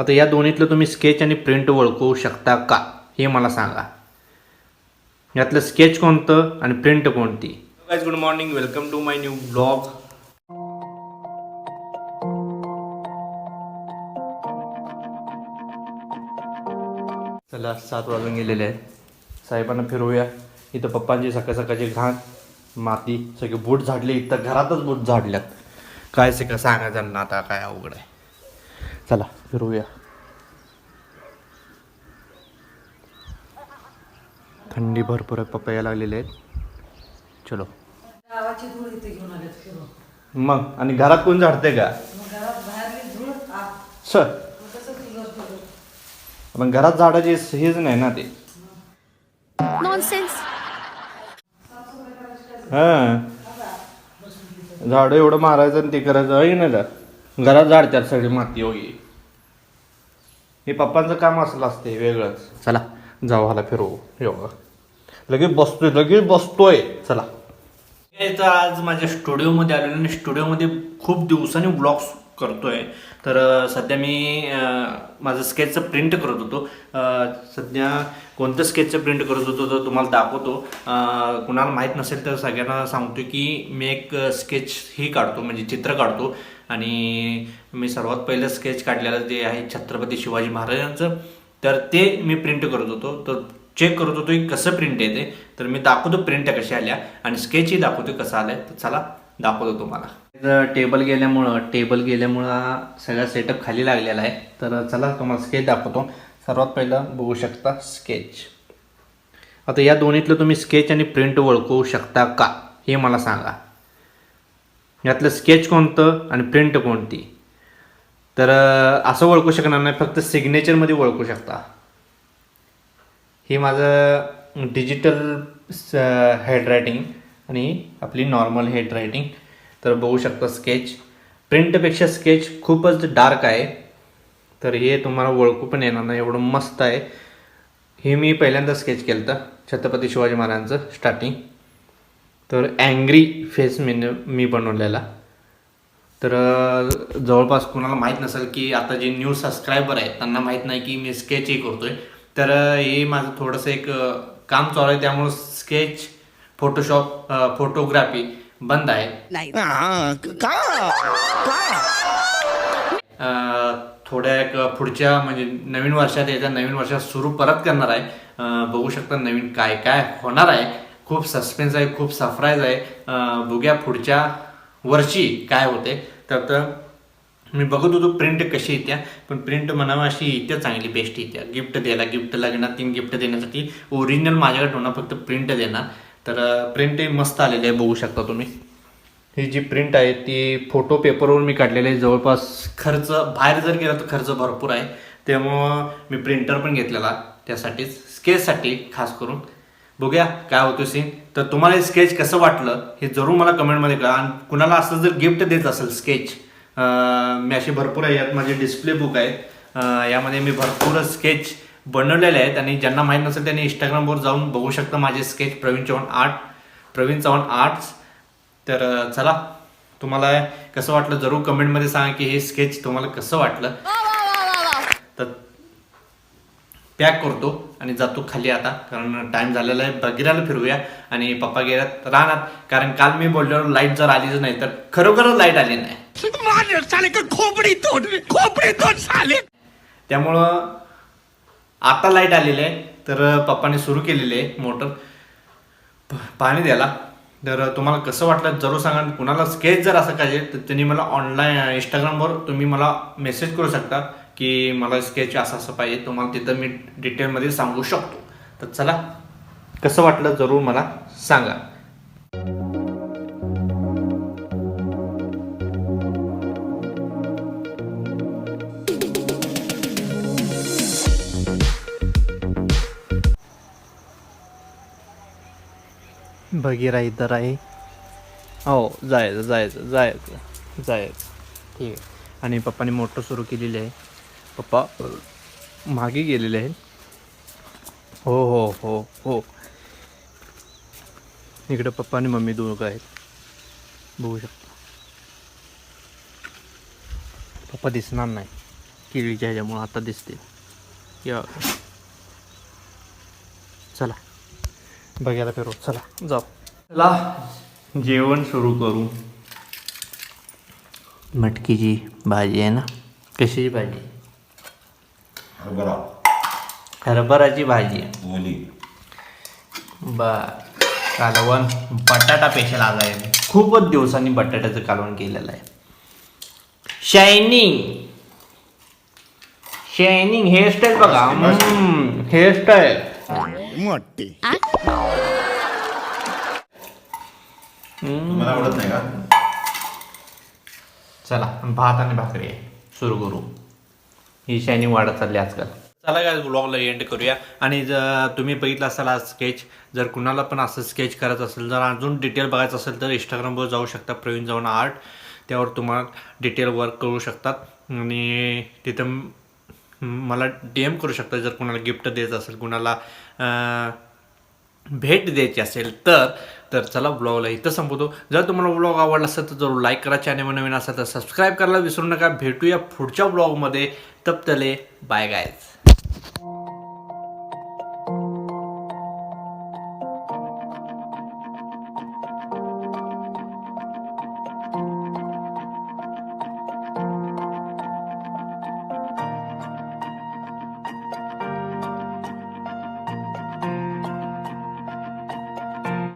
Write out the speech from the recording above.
आता या दोन्हीतलं तुम्ही स्केच आणि प्रिंट ओळखू शकता का? हे मला सांगा. यातलं स्केच कोणतं आणि प्रिंट कोणती? Guys good morning welcome to my new blog चला सात वाजून गेलेले आहेत. साहेबांना फिरवूया. इथं पप्पांची सकाळ सकाळची घाण माती सगळे बूट झाडले. इथं घरातच बूट झाडल्यात. काय से का सांगा त्यांना आता काय अवघड आहे. चला फिरूया थंडी भरपूर आहे पप्पा यायला लागलेले आहेत. चलो. गावाची धूळ इथे घेऊन आलेत फिरून मग आणि घरात कोण झाडते का? मग घरात बाहेरली धूळ आ, सर. मग कसं पण घरात झाडाची हेच नाही ना ते. Nonsense. हां. झाडं एवढं मारायचं आणि ते करायचं आहे ना का? घरात झाडतात सगळी माती वगैरे. हे पप्पांचं काम असलं असते वेगळंच. चला जाऊ ह्याला फिरवू योगा. लगेच बसतोय लगेच बसतोय. चला. आज माझ्या स्टुडिओमध्ये आलेलो आणि स्टुडिओमध्ये खूप दिवसांनी ब्लॉग्स करतोय. तर सध्या मी माझं स्केचचं प्रिंट करत होतो. सध्या कोणतं स्केचचं प्रिंट करत होतो तर तुम्हाला दाखवतो. कुणाला माहीत नसेल तर सगळ्यांना सांगतो की मी एक स्केच ही काढतो म्हणजे चित्र काढतो. आणि मी सर्वात पहिलं स्केच काढलेलं जे आहे छत्रपती शिवाजी महाराजांचं तर ते मी प्रिंट करत होतो. तर चेक करत होतो की कसं प्रिंट येते तर मी दाखवतो प्रिंट कशा आल्या आणि स्केचही दाखवतो कसं आलंय. तर चला दाखवतो तुम्हाला. टेबल गेल्यामुळं टेबल गेल्यामुळं सगळा सेटअप खाली लागलेला आहे. तर चला तुम्हाला स्केच दाखवतो. सर्वात पहिलं बघू शकता स्केच आता या दोन्हीतलं तुम्ही स्केच आणि प्रिंट ओळखू शकता का? हे मला सांगा. यातलं स्केच कोणतं आणि प्रिंट कोणती? तर असं ओळखू शकणार नाही फक्त सिग्नेचरमध्ये ओळखू शकता. हे माझं डिजिटल हेड रायटिंग आणि आपली नॉर्मल हेड रायटिंग तर बघू शकता स्केच प्रिंटपेक्षा स्केच खूपच डार्क आहे. तर हे तुम्हाला ओळखू पण येणार नाही एवढं मस्त आहे. हे मी पहिल्यांदा स्केच केलं होतं छत्रपती शिवाजी महाराजांचं स्टार्टिंग तर अँग्री फेस मी मी बनवलेला. तर जवळपास कुणाला माहीत नसेल की आता जे न्यू सबस्क्रायबर आहेत त्यांना माहीत नाही की मी स्केचही करतोय. तर अ, हे माझं थोडंसं एक काम चालू आहे. त्यामुळं स्केच फोटोशॉप फोटोग्राफी बंद आहे. थोड्या एक पुढच्या म्हणजे नवीन वर्षात याच्या नवीन वर्षात सुरू परत करणार आहे. बघू शकता नवीन काय काय होणार आहे. खूप सस्पेन्स आहे खूप सरप्राईज आहे. बघूया पुढच्या वर्षी काय होते. तर मी बघत होतो प्रिंट कशी येत्या पण प्रिंट म्हणावं अशी येत्या चांगली बेस्ट येत्या. गिफ्ट द्यायला गिफ्ट लागणार तीन गिफ्ट देण्यासाठी ओरिजिनल माझ्याकडे होणार फक्त प्रिंट देणार. तर प्रिंट मस्त आलेली आहे बघू शकता तुम्ही. ही जी प्रिंट आहे ती फोटो पेपरवर मी काढलेली आहे. जवळपास खर्च बाहेर जर गेला तर खर्च भरपूर आहे. त्यामुळं मी प्रिंटर पण घेतलेला त्यासाठीच स्केचसाठी खास करून. बघूया काय होतं सीन तर तुम्हाला हे स्केच कसं वाटलं हे जरूर मला कमेंटमध्ये कळा आणि कुणाला असं जर गिफ्ट देत असेल स्केच मी असे भरपूर आहे यात माझे डिस्प्ले बुक आहे. यामध्ये मी भरपूर स्केच बनवलेले आहेत. आणि ज्यांना माहीत नसेल त्यांनी इंस्टाग्रामवर जाऊन बघू शकता माझे sketch Praveen Chavan art Praveen Chavan arts तर चला तुम्हाला कसं वाटलं जरूर कमेंटमध्ये सांगा की हे स्केच तुम्हाला कसं वाटलं. तर पॅक करतो. आणि जातो खाली आता कारण टाइम झालेला आहे. बगिराला फिरूया आणि पप्पा गेल्यात राहणार. कारण काल मी बोलल्यावर लाइट जर आलीच नाही तर खरोखरच लाइट आली नाही. त्यामुळं आता लाइट आलेली आहे तर पप्पाने सुरू केलेली आहे मोटर पाणी द्यायला. तर तुम्हाला कसं वाटलं जरूर सांगा. कुणाला स्केच जर असं पाहिजे तर त्यांनी मला ऑनलाईन इंस्टाग्रामवर तुम्ही मला मेसेज करू शकता. की मला स्केच असं असं पाहिजे तुम्हाला तिथं मी डिटेलमध्ये सांगू शकतो. तर चला कसं वाटलं जरूर मला सांगा. बघिरा इथं आहे हो जायचं जायचं जायचं. जायचं. ठीक आहे. आणि पप्पाने मोटर सुरू केलेली आहे. पप्पा मागे गेलेले आहेत. हो हो हो हो. इकडे पप्पा आणि मम्मी दोघं आहेत. बघू शकता. पप्पा दिसणार नाही. केळीच्या ह्याच्यामुळं आता दिसते. या. चला. बघायला फिरू. चला जाऊ. चला. जेवण सुरू करू. मटकीची भाजी आहे ना? कशीची भाजी? हरभरा. हरभराची भाजी. आहे ओली. बर. कालवण बटाटा पेशल आज आहे खूपच दिवसांनी बटाट्याचं कालवण केलेलं आहे. शायनिंग शायनिंग हेअरस्टाईल बघा. हेअरस्टाईल तुम्हाला आवडत नाही का? चला भात आणि भाकरी आहे. सुरू करू. ही शायनिंग वाढत चालली आजकाल. चला काय ब्लॉगला एंड करूया. आणि जर तुम्ही बघितलं असाल आज स्केच जर कुणाला पण असं स्केच करायचं असेल जर अजून डिटेल बघायचं असेल तर इंस्टाग्रामवर जाऊ शकता प्रवीण जाऊन आर्ट त्यावर तुम्हाला डिटेल वर्क करू शकतात. आणि तिथं मला डी एम करू शकता जर कुणाला गिफ्ट द्यायचं असेल कुणाला भेट द्यायची असेल तर तर चला ब्लॉगला इथं संपवतो. जर तुम्हाला ब्लॉग आवडला असेल तर जरूर लाईक करा चॅनल नवीन असेल तर सबस्क्राईब करायला विसरू नका. भेटूया पुढच्या ब्लॉगमध्ये. तपतले बाय गायज